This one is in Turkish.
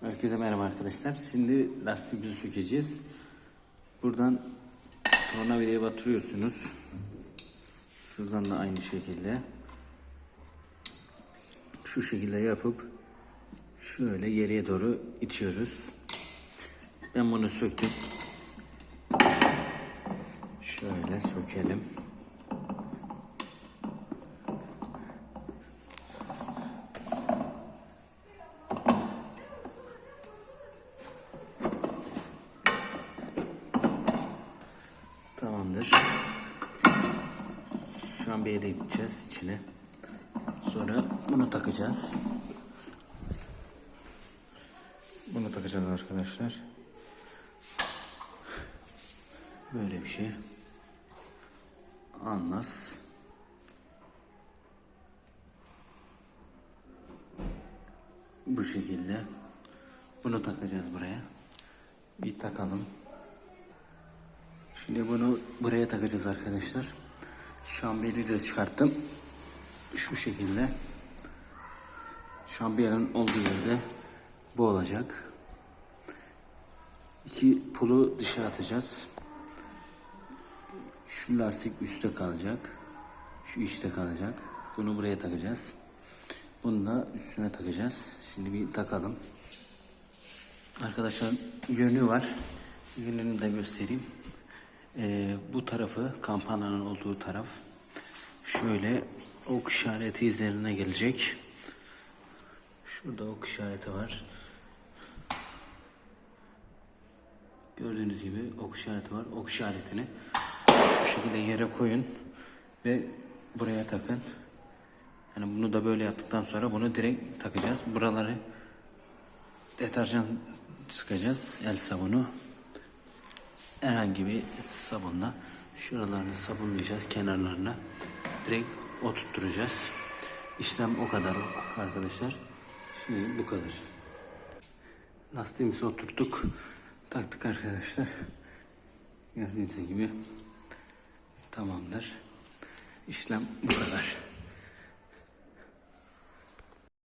Herkese merhaba arkadaşlar. Şimdi lastiğimizi sökeceğiz. Buradan tornavidaya batırıyorsunuz. Şuradan da aynı şekilde. Şu şekilde yapıp şöyle geriye doğru itiyoruz. Ben bunu söktüm. Şöyle sökelim. Tamamdır. Şu an bir yere gideceğiz içine. Sonra bunu takacağız. Bunu takacağız arkadaşlar. Böyle bir şey. Anlas. Bu şekilde. Bunu takacağız buraya. Bir takalım. Şimdi bunu buraya takacağız arkadaşlar. Şambiyeli de çıkarttım. Şu şekilde. Şambiyenin olduğu yerde bu olacak. İki pulu dışa atacağız. Şu lastik üstte kalacak. Şu içte kalacak. Bunu buraya takacağız. Bunu da üstüne takacağız. Şimdi bir takalım. Arkadaşlar yönü var. Yönünü de göstereyim. Ee, bu tarafı kampanyanın olduğu taraf. Şöyle ok işareti üzerine gelecek. Şurada ok işareti var. Gördüğünüz gibi ok işareti var. Ok işaretini bu şekilde yere koyun ve buraya takın. Yani bunu da böyle yaptıktan sonra bunu direkt takacağız. Buraları deterjan sıkacağız. El sabunu. Herhangi bir sabunla şuralarını sabunlayacağız kenarlarına. Direkt oturtturacağız. İşlem o kadar arkadaşlar. Şimdi bu kadar. Lastiğimizi oturttuk. Taktık arkadaşlar. Gördüğünüz gibi tamamdır. İşlem bu kadar.